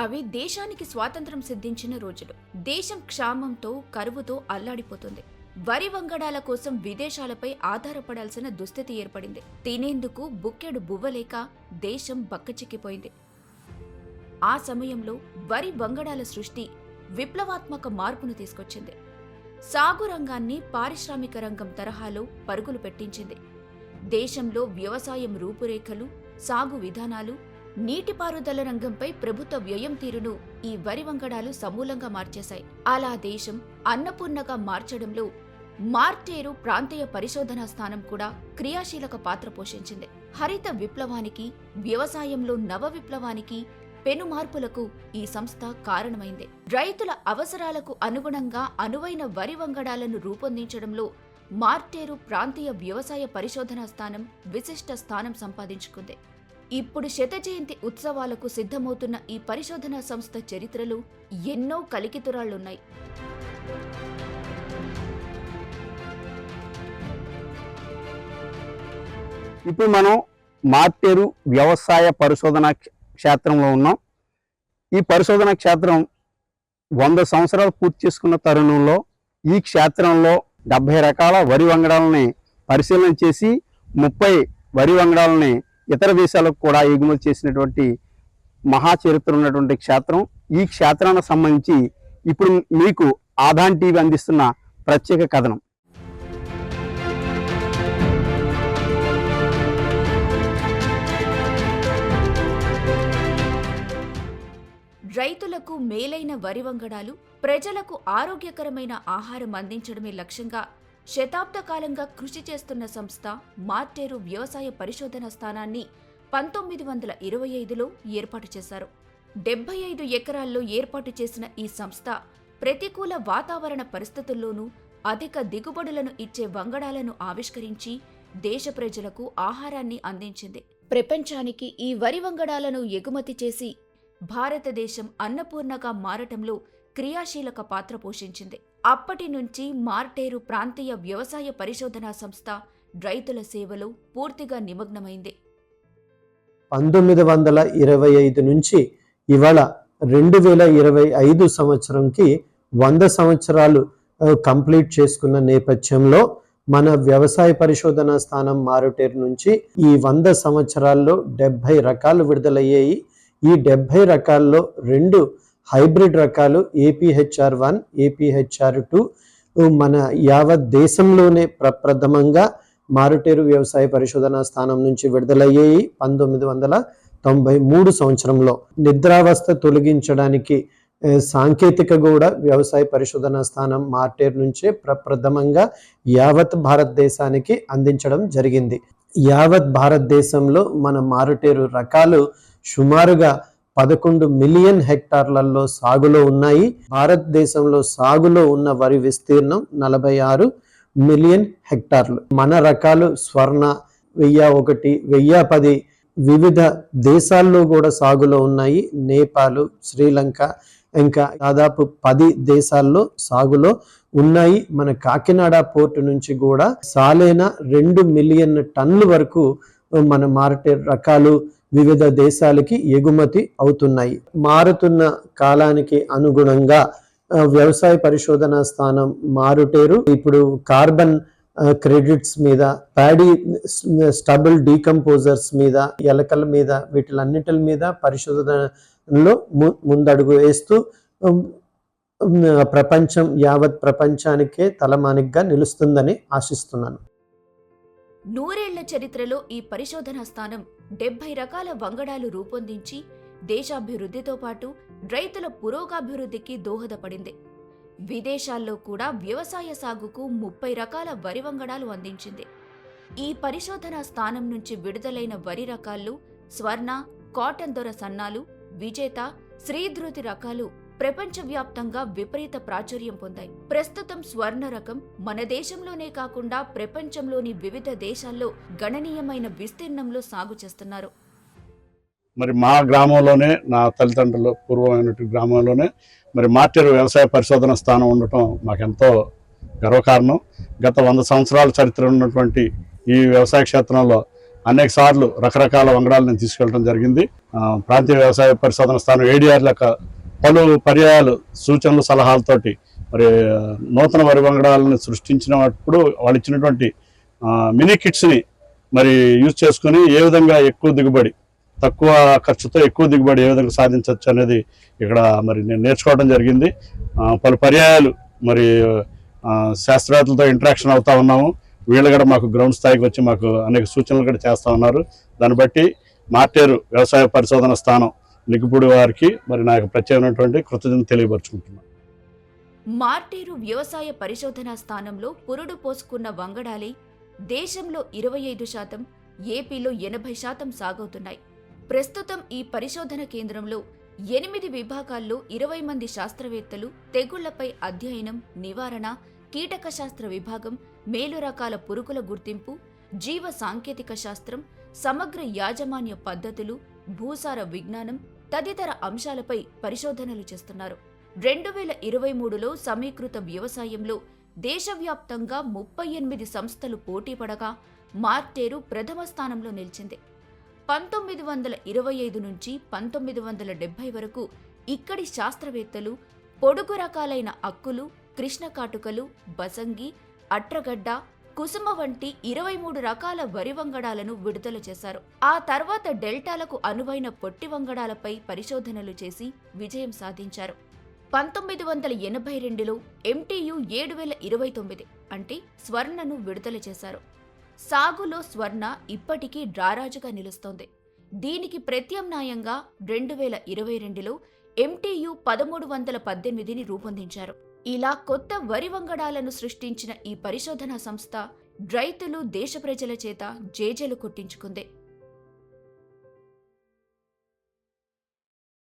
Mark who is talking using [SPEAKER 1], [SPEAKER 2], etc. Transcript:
[SPEAKER 1] అవి దేశానికి స్వాతంత్రం సిద్ధించిన రోజులు. దేశం క్షామంతో కరువుతో అల్లాడిపోతుంది. వరి వంగడాల కోసం విదేశాలపై ఆధారపడాల్సిన దుస్థితి ఏర్పడింది. తినేందుకు బుక్కెడు బువ్వలేక దేశం బక్కచిక్కిపోయింది. ఆ సమయంలో వరి వంగడాల సృష్టి విప్లవాత్మక మార్పును తీసుకొచ్చింది. సాగు రంగాన్ని పారిశ్రామిక రంగం తరహాలో పరుగులు పెట్టించింది. దేశంలో వ్యవసాయం రూపురేఖలు సాగు విధానాలు నీటిపారుదల రంగంపై ప్రభుత్వ వ్యయం తీరును ఈ వరి వంగడాలు సమూలంగా మార్చేశాయి. అలా దేశం అన్నపూర్ణగా మార్చడంలో మార్టేరు ప్రాంతీయ పరిశోధనా స్థానం కూడా క్రియాశీలక పాత్ర పోషించింది. హరిత విప్లవానికి వ్యవసాయంలో నవ విప్లవానికి పెను మార్పులకు ఈ సంస్థ కారణమైంది. రైతుల అవసరాలకు అనుగుణంగా అనువైన వరి వంగడాలను రూపొందించడంలో మార్టేరు ప్రాంతీయ వ్యవసాయ పరిశోధనా స్థానం విశిష్ట స్థానం సంపాదించుకుంది. ఇప్పుడు శత జయంతి ఉత్సవాలకు సిద్ధమవుతున్న ఈ పరిశోధనా సంస్థ చరిత్రలు ఎన్నో కలికితురాళ్ళున్నాయి
[SPEAKER 2] ఇప్పుడు మనం మాత్తేరు వ్యవసాయ పరిశోధన క్షేత్రంలో ఉన్నాం. ఈ పరిశోధన క్షేత్రం వంద సంవత్సరాలు పూర్తి చేసుకున్న తరుణంలో ఈ క్షేత్రంలో డెబ్బై రకాల వరి వంగడాలని పరిశీలన చేసి ముప్పై వరి వంగడాలని ఇతర దేశాలకు కూడా ఎగుమతి చేసినటువంటి మహా చరిత్ర ఉన్నటువంటి క్షేత్రం. ఈ క్షేత్రానికి సంబంధించి ఇప్పుడు మీకు ఆదాన్ టీవీ అందిస్తున్న ప్రత్యేక కథనం.
[SPEAKER 1] రైతులకు మేలైన వరి వంగడాలు ప్రజలకు ఆరోగ్యకరమైన ఆహారం అందించడమే లక్ష్యంగా శతాబ్ద కాలంగా కృషి చేస్తున్న సంస్థ మార్టేరు వ్యవసాయ పరిశోధన స్థానాన్ని పంతొమ్మిది వందల ఇరవై ఐదులో ఏర్పాటు చేశారు. డెబ్బై ఐదు ఎకరాల్లో ఏర్పాటు చేసిన ఈ సంస్థ ప్రతికూల వాతావరణ పరిస్థితుల్లోనూ అధిక దిగుబడులను ఇచ్చే వంగడాలను ఆవిష్కరించి దేశ ప్రజలకు ఆహారాన్ని అందించింది. ప్రపంచానికి ఈ వరి వంగడాలను ఎగుమతి చేసి భారతదేశం అన్నపూర్ణగా మారటంలో క్రియాశీలక పాత్ర పోషించింది. అప్పటి నుంచి మార్టేరు ప్రాంతీయ వ్యవసాయ పరిశోధనా సంస్థ రైతుల సేవలో పూర్తిగా నిమగ్నమైంది.
[SPEAKER 3] పంతొమ్మిది వందల ఇరవై ఐదు నుంచి ఇవాళ రెండు వేల ఇరవై ఐదు సంవత్సరంకి వంద సంవత్సరాలు కంప్లీట్ చేసుకున్న నేపథ్యంలో మన వ్యవసాయ పరిశోధన స్థానం మారుటేరు నుంచి ఈ వంద సంవత్సరాల్లో డెబ్భై రకాలు విడుదలయ్యాయి. ఈ డెబ్భై రకాల్లో రెండు హైబ్రిడ్ రకాలు ఏపీహెచ్ఆర్ వన్ ఏపీహెచ్ఆర్ టూ మన యావత్ దేశంలోనే ప్రప్రథమంగా మారుటేరు వ్యవసాయ పరిశోధనా స్థానం నుంచి విడుదలయ్యాయి పంతొమ్మిది వందల తొంభై మూడు సంవత్సరంలో. నిద్రావస్థ తొలగించడానికి సాంకేతిక కూడా వ్యవసాయ పరిశోధనా స్థానం మార్టేర్ నుంచే ప్రప్రథమంగా యావత్ భారతదేశానికి అందించడం జరిగింది. యావత్ భారతదేశంలో మన మారుటేరు రకాలు సుమారుగా పదకొండు మిలియన్ హెక్టార్లలో సాగులో ఉన్నాయి. భారతదేశంలో సాగులో ఉన్న వరి విస్తీర్ణం నలభై ఆరు మిలియన్ హెక్టార్లు. మన రకాలు స్వర్ణ వెయ్యి ఒకటి వెయ్యి పది వివిధ దేశాల్లో కూడా సాగులో ఉన్నాయి. నేపాల్ శ్రీలంక ఇంకా దాదాపు పది దేశాల్లో సాగులో ఉన్నాయి. మన కాకినాడ పోర్టు నుంచి కూడా సాలేన రెండు మిలియన్ టన్నుల వరకు మన మారటే రకాలు వివిధ దేశాలకి ఎగుమతి అవుతున్నాయి. మారుతున్న కాలానికి అనుగుణంగా వ్యవసాయ పరిశోధన స్థానం మారుటేరు ఇప్పుడు కార్బన్ క్రెడిట్స్ మీద ప్యాడీ స్టబుల్ డీకంపోజర్స్ మీద ఎలకల మీద వీటిలన్నిటి మీద పరిశోధనలో ము- ముందడుగు వేస్తూ ప్రపంచం యావత్ ప్రపంచానికే తలమానిగ్గా నిలుస్తుందని ఆశిస్తున్నాను.
[SPEAKER 1] నూరేళ్ళ చరిత్రలో ఈ పరిశోధనా స్థానం డెబ్బై రకాల వంగడాలు రూపొందించి దేశాభివృద్ధితో పాటు రైతుల పురోగాభివృద్ధికి దోహదపడింది. విదేశాల్లో కూడా వ్యవసాయ సాగుకు ముప్పై రకాల వరి వంగడాలు అందించింది. ఈ పరిశోధనా స్థానం నుంచి విడుదలైన వరి రకాల్లో స్వర్ణ కాటన్ దొర సన్నాలు విజేత శ్రీధృతి రకాలు ప్రపంచవ్యాప్తంగా విపరీత ప్రాచుర్యం పొందాయి. ప్రస్తుతం స్వర్ణ రకం మన దేశంలోనే కాకుండా ప్రపంచంలోని వివిధ దేశాల్లో గణనీయమైన విస్తీర్ణంలో సాగు చేస్తున్నారు.
[SPEAKER 4] మరి మా గ్రామంలోనే నా తల్లిదండ్రులు పూర్వమైనటువంటి గ్రామంలోనే మరి మార్టేరు వ్యవసాయ పరిశోధన స్థానం ఉండటం మాకెంతో గర్వకారణం. గత వంద సంవత్సరాల చరిత్ర ఉన్నటువంటి ఈ వ్యవసాయ క్షేత్రంలో అనేక సార్లు రకరకాల వంగడాలను తీసుకెళ్ళడం జరిగింది. ప్రాంతీయ వ్యవసాయ పరిశోధన స్థానం ఏడీఆర్ లెక్క పలు పర్యాయాలు సూచనలు సలహాలతోటి మరి నూతన వరి వంగడాలను సృష్టించినప్పుడు వాళ్ళు ఇచ్చినటువంటి మినీ కిట్స్ని మరి యూజ్ చేసుకుని ఏ విధంగా ఎక్కువ దిగుబడి తక్కువ ఖర్చుతో ఎక్కువ దిగుబడి ఏ విధంగా సాధించవచ్చు అనేది ఇక్కడ మరి నేను నేర్చుకోవడం జరిగింది. పలు పర్యాయాలు మరి శాస్త్రవేత్తలతో ఇంటరాక్షన్ అవుతా ఉన్నాము. వీళ్ళు కూడా మాకు గ్రౌండ్ స్థాయికి వచ్చి మాకు అనేక సూచనలు కూడా చేస్తూ ఉన్నారు. దాన్ని బట్టి మార్టేరు వ్యవసాయ పరిశోధన స్థానం లిగుపూడి వారికి మరి నాకు ప్రత్యేకమైనటువంటి కృతజ్ఞత తెలియపరుచుకుంటున్నాను.
[SPEAKER 1] మార్టీరు వ్యవసాయ పరిశోధనా స్థానంలో పురుడు పోసుకున్న వంగడాలే దేశంలో ఇరవై ఐదు శాతం ఏపీలో ఎనభై శాతం సాగవుతున్నాయి. ప్రస్తుతం ఈ పరిశోధన కేంద్రంలో ఎనిమిది విభాగాల్లో ఇరవై మంది శాస్త్రవేత్తలు తెగుళ్ళపై అధ్యయనం నివారణ కీటక శాస్త్ర విభాగం మేలు రకాల పురుగుల గుర్తింపు జీవ సాంకేతిక శాస్త్రం సమగ్ర యాజమాన్య పద్ధతులు భూసార విజ్ఞానం తదితర అంశాలపై పరిశోధనలు చేస్తున్నారు. రెండు వేల ఇరవై మూడులో సమీకృత వ్యవసాయంలో దేశవ్యాప్తంగా ముప్పై ఎనిమిది సంస్థలు పోటీపడగా మార్టేరు ప్రథమ స్థానంలో నిలిచింది. పంతొమ్మిది వందల ఇరవై ఐదు నుంచి పంతొమ్మిది వందల డెబ్బై వరకు ఇక్కడి శాస్త్రవేత్తలు పొడుగు రకాలైన అక్కులు కృష్ణకాటుకలు బసంగి అట్రగడ్డ కుసుమ వంటి ఇరవై మూడు రకాల వరి వంగడాలను విడుదల చేశారు. ఆ తర్వాత డెల్టాలకు అనువైన పొట్టి వంగడాలపై పరిశోధనలు చేసి విజయం సాధించారు. పంతొమ్మిది వందల ఎనభై రెండులో ఎంటీయు ఏడు వేల ఇరవై తొమ్మిది అంటే స్వర్ణను విడుదల చేశారు. సాగులో స్వర్ణ ఇప్పటికీ డ్రారాజుగా నిలుస్తోంది. దీనికి ప్రత్యామ్నాయంగా రెండు వేల ఇరవై రెండులో ఎంటీయు పదమూడు వందల పద్దెనిమిదిని రూపొందించారు. ఇలా కొత్త వరి వంగడాలను సృష్టించిన ఈ పరిశోధనా సంస్థ రైతులు దేశ ప్రజల చేత జేజలు కొట్టించుకుంది.